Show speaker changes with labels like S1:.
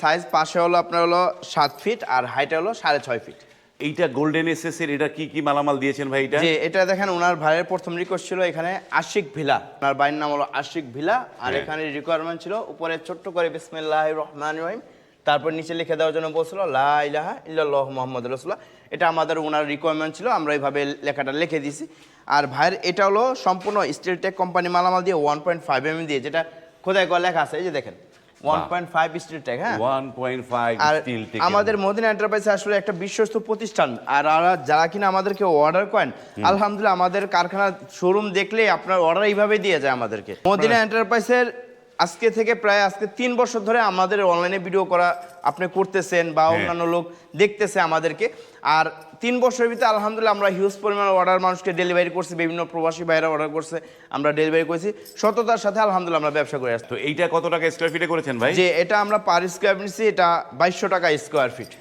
S1: Size পাশে হলো আপনার হলো সাত ফিট আর হাইট হলো সাড়ে ছয় ফিট
S2: এইটা গোল্ডেন এসএস এর এটা কি কি মালামাল দিয়েছেন ভাই এটা?
S1: যে এটা দেখেন ওনার ভাইয়ের প্রথম রিকোয়েস্ট ছিল এখানে আশিক ভিলা ওনার ভাইয়ের নাম হলো আশিক ভিলা আর
S2: হ্যাঁ।
S1: এখানে রিকোয়ারমেন্ট ছিল উপরে ছোট্ট করে বিসমিল্লাহ রহমান রহিম। তারপর নিচে লিখে দেওয়ার জন্য বলছিল লা ইলাহা ইল্লাল্লাহ মোহাম্মদ রসুল্লাহ এটা আমাদের ওনার রিকোয়ারমেন্ট ছিল আমরা এইভাবে লেখাটা লিখে দিয়েছি। আর ভাইয়ের এটা হলো সম্পূর্ণ স্টিল টেক কোম্পানি মালামাল দিয়ে ওয়ান পয়েন্ট ফাইভ এম দিয়ে যেটা খোদাই করে লেখা আছে এই যে দেখেন। One point five steel take হ্যাঁ?
S2: ওয়ান পয়েন্ট ফাইভ
S1: আর আমাদের মদিনা এন্টারপ্রাইজ আসলে একটা বিশ্বস্ত প্রতিষ্ঠান। আর যারা কিনা আমাদেরকে অর্ডার করেন আলহামদুলিল্লাহ আমাদের কারখানার শোরুম দেখলে আপনার অর্ডার এইভাবে দিয়ে যায় আমাদেরকে। মদিনা এন্টারপ্রাইজের আজকে থেকে প্রায় আজকে তিন বছর ধরে আমাদের অনলাইনে ভিডিও করা আপনি করতেছেন বা
S2: হ্যাঁ।
S1: অন্যান্য লোক দেখতেছে আমাদেরকে। আর তিন বছরের ভিতরে আলহামদুলিল্লাহ আমরা হিউজ পরিমাণ অর্ডার মানুষকে ডেলিভারি করছি বিভিন্ন প্রবাসী ভাইরা অর্ডার করছে আমরা ডেলিভারি করেছি। সততার সাথে আলহামদুলিল্লাহ আমরা ব্যবসা করে
S2: আসতো এইটা কত টাকা স্কোয়ার ফিটে করেছেন ভাই?
S1: যে এটা আমরা পার স্কোয়ার ফিট এটা বাইশশো টাকা স্কোয়ার ফিট